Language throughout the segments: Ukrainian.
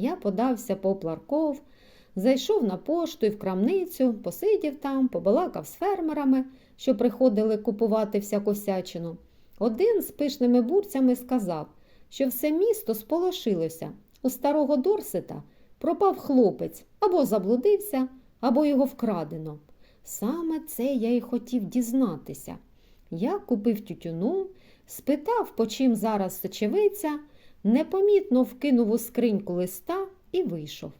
Я подався по Пларков, зайшов на пошту і в крамницю, посидів там, побалакав з фермерами, що приходили купувати всяку всячину. Один з пишними бурцями сказав, що все місто сполошилося. У старого Дорсета пропав хлопець або заблудився, або його вкрадено. Саме це я й хотів дізнатися. Я купив тютюну, спитав, по чим зараз сочевиця, непомітно вкинув у скриньку листа і вийшов.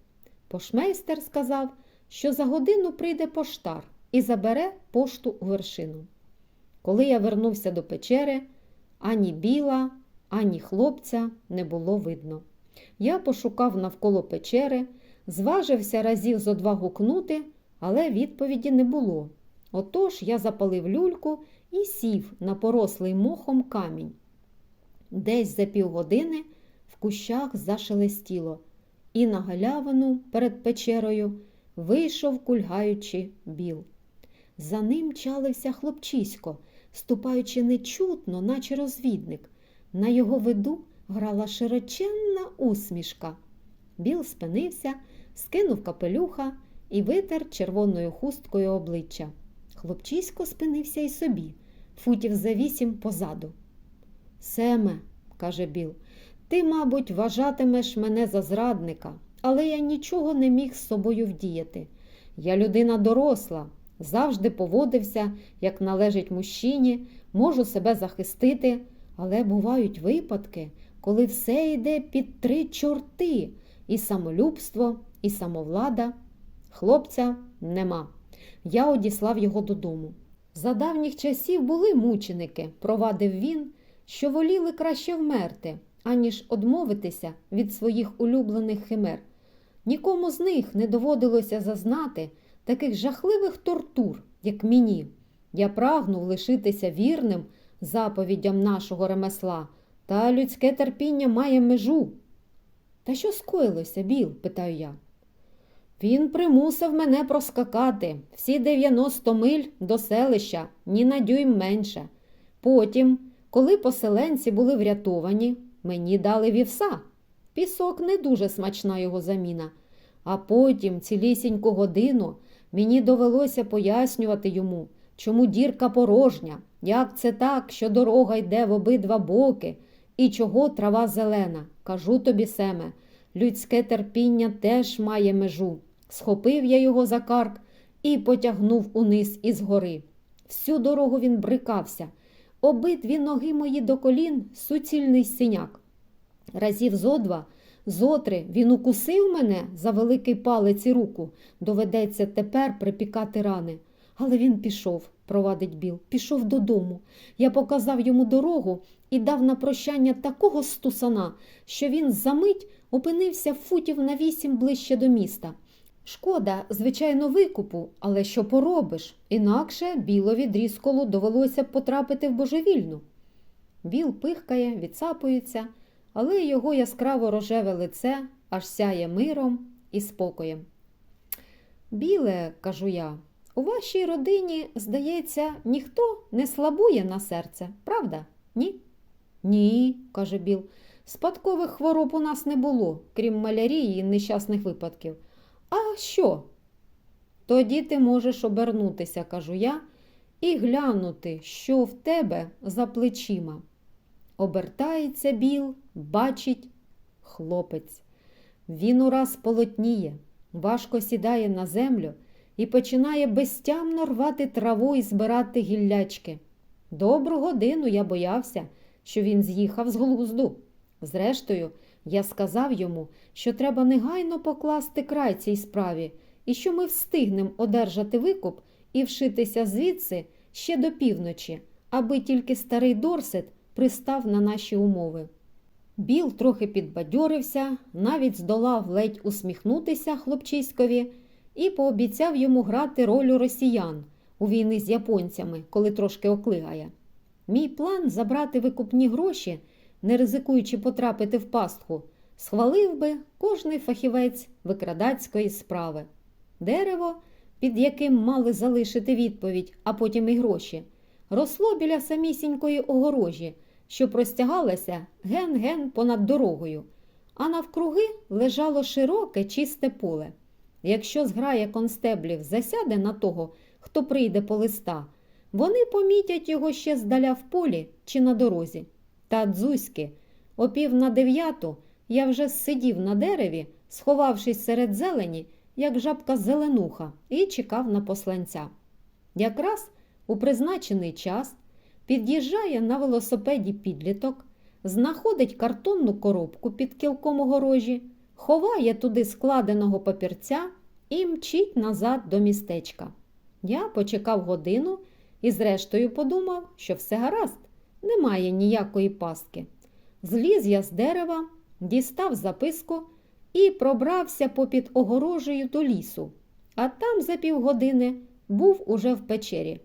Пошмейстер сказав, що за годину прийде поштар і забере пошту у вершину. Коли я вернувся до печери, ані біла, ані хлопця не було видно. Я пошукав навколо печери, зважився разів зо два гукнути, але відповіді не було. Отож я запалив люльку і сів на порослий мохом камінь. Десь за півгодини в кущах зашелестіло, і на галявину перед печерою вийшов, кульгаючи біл. За ним чалився хлопчисько, ступаючи нечутно, наче розвідник. На його виду грала широченна усмішка. Біл спинився, скинув капелюха і витер червоною хусткою обличчя. Хлопчисько спинився й собі, футів за вісім позаду. Семе, каже Біл, ти, мабуть, вважатимеш мене за зрадника, але я нічого не міг з собою вдіяти. Я людина доросла, завжди поводився, як належить мужчині, можу себе захистити, але бувають випадки, коли все йде під три чорти і самолюбство, і самовлада. Хлопця нема. Я одіслав його додому. За давніх часів були мученики, провадив він, що воліли краще вмерти, аніж одмовитися від своїх улюблених химер. Нікому з них не доводилося зазнати таких жахливих тортур, як мені. Я прагнув лишитися вірним заповідям нашого ремесла, та людське терпіння має межу. Та що скоїлося, Біл? питаю я. Він примусив мене проскакати всі 90 миль до селища, ні на дюйм менше. Потім, коли поселенці були врятовані, мені дали вівса. Пісок не дуже смачна його заміна. А потім, цілісіньку годину, мені довелося пояснювати йому, чому дірка порожня, як це так, що дорога йде в обидва боки, і чого трава зелена. Кажу тобі, Семе, людське терпіння теж має межу. Схопив я його за карк і потягнув униз із гори. Всю дорогу він брикався. Обидві ноги мої до колін суцільний синяк. Разів зо два, зотри він укусив мене за великий палець і руку. Доведеться тепер припікати рани. Але він пішов, провадить Біл, пішов додому. Я показав йому дорогу і дав на прощання такого стусана, що він за мить опинився футів на вісім ближче до міста. Шкода, звичайно, викупу, але що поробиш? Інакше білові дрісколу довелося б потрапити в божевільну. Біл пихкає, відсапується, але його яскраво рожеве лице аж сяє миром і спокоєм. Біле, кажу я, у вашій родині, здається, ніхто не слабує на серце, правда? Ні? Ні, каже Біл. Спадкових хвороб у нас не було, крім малярії і нещасних випадків. А що? Тоді ти можеш обернутися, кажу я, і глянути, що в тебе за плечима. Обертається біл, бачить хлопець. Він ураз полотніє, важко сідає на землю і починає безтямно рвати траву і збирати гіллячки. Добру годину я боявся, що він з'їхав з глузду. Зрештою, я сказав йому, що треба негайно покласти край цій справі і що ми встигнемо одержати викуп і вшитися звідси ще до півночі, аби тільки старий Дорсет пристав на наші умови. Біл трохи підбадьорився, навіть здолав ледь усміхнутися хлопчиськові і пообіцяв йому грати роль росіян у війни з японцями, коли трошки оклигає. Мій план забрати викупні гроші не ризикуючи потрапити в пастку, схвалив би кожний фахівець викрадацької справи. Дерево, під яким мали залишити відповідь, а потім і гроші, росло біля самісінької огорожі, що простягалася ген-ген понад дорогою, а навкруги лежало широке чисте поле. Якщо зграя констеблів засяде на того, хто прийде по листа, вони помітять його ще здаля в полі чи на дорозі. Та дзузьки, о пів на дев'яту я вже сидів на дереві, сховавшись серед зелені, як жабка зеленуха, і чекав на посланця. Якраз у призначений час під'їжджає на велосипеді підліток, знаходить картонну коробку під кілком огорожі, ховає туди складеного папірця і мчить назад до містечка. Я почекав годину і, зрештою, подумав, що все гаразд, немає ніякої пастки. Зліз я з дерева, дістав записку і пробрався попід огорожею до лісу, а там за півгодини був уже в печері.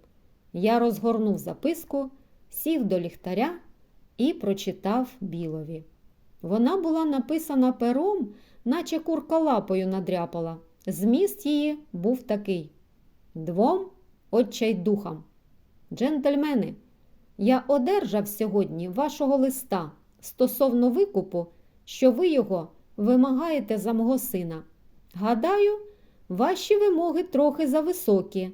Я розгорнув записку, сів до ліхтаря і прочитав білові. Вона була написана пером, наче курка лапою надряпала. Зміст її був такий: Двом отчайдухам. Джентльмени, я одержав сьогодні вашого листа стосовно викупу, що ви його вимагаєте за мого сина. Гадаю, ваші вимоги трохи зависокі,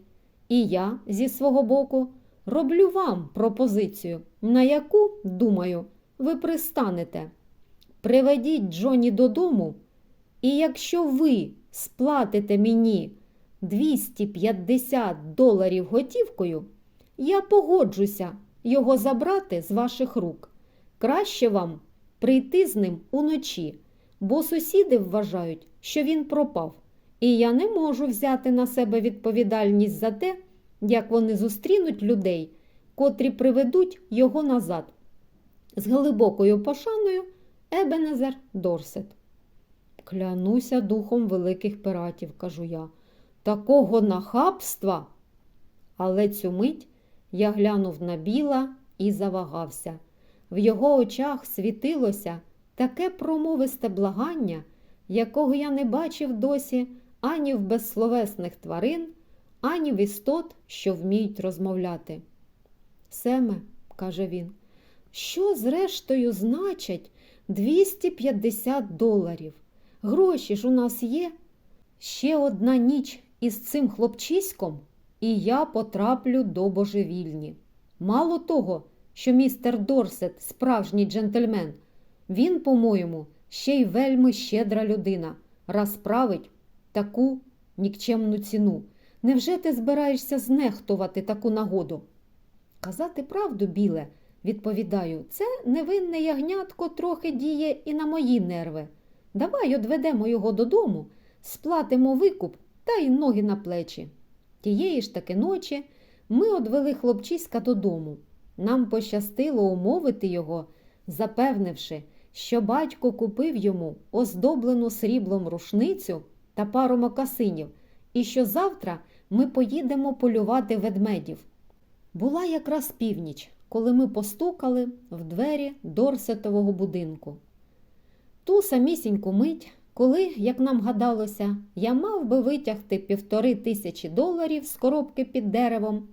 і я зі свого боку роблю вам пропозицію, на яку, думаю, ви пристанете. Приведіть Джоні додому, і якщо ви сплатите мені 250 доларів готівкою, я погоджуся його забрати з ваших рук. Краще вам прийти з ним уночі, бо сусіди вважають, що він пропав, і я не можу взяти на себе відповідальність за те, як вони зустрінуть людей, котрі приведуть його назад. З глибокою пошаною Ебенезер Дорсет. Клянуся духом великих пиратів, кажу я, такого нахабства. Але цю мить я глянув на біла і завагався. В його очах світилося таке промовисте благання, якого я не бачив досі ані в безсловесних тварин, ані в істот, що вміють розмовляти. Семе, каже він, що зрештою значать 250 доларів? Гроші ж у нас є. Ще одна ніч із цим хлопчиськом, і я потраплю до божевільні. Мало того, що містер Дорсет справжній джентльмен, він, по-моєму, ще й вельми щедра людина, раз править таку нікчемну ціну. Невже ти збираєшся знехтувати таку нагоду? Казати правду, біле, відповідаю, це невинне ягнятко трохи діє і на мої нерви. Давай одведемо його додому, сплатимо викуп та й ноги на плечі. Тієї ж таки ночі ми одвели хлопчиська додому. Нам пощастило умовити його, запевнивши, що батько купив йому оздоблену сріблом рушницю та пару мокасинів, і що завтра ми поїдемо полювати ведмедів. Була якраз північ, коли ми постукали в двері Дорсетового будинку. Ту самісіньку мить, коли, як нам гадалося, я мав би витягти півтори тисячі доларів з коробки під деревом,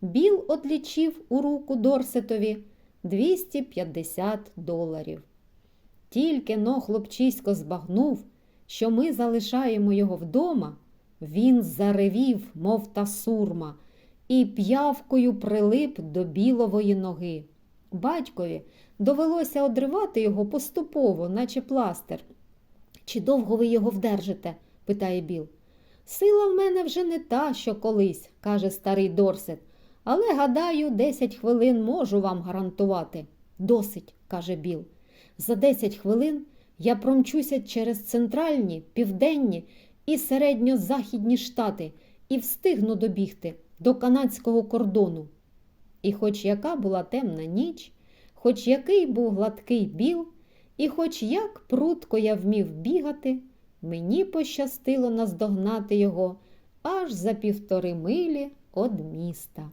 Біл одлічив у руку Дорсетові 250 доларів. Тільки но хлопчисько збагнув, що ми залишаємо його вдома, він заревів, мов та сурма, і п'явкою прилип до білової ноги. Батькові довелося одривати його поступово, наче пластир. Чи довго ви його вдержите? питає Біл. Сила в мене вже не та, що колись, каже старий Дорсет, але, гадаю, десять хвилин можу вам гарантувати. Досить, каже Біл. За десять хвилин я промчуся через центральні, південні і середньо-західні штати і встигну добігти до канадського кордону. І хоч яка була темна ніч, хоч який був гладкий біл, і хоч як прутко я вмів бігати, мені пощастило наздогнати його аж за півтори милі од міста.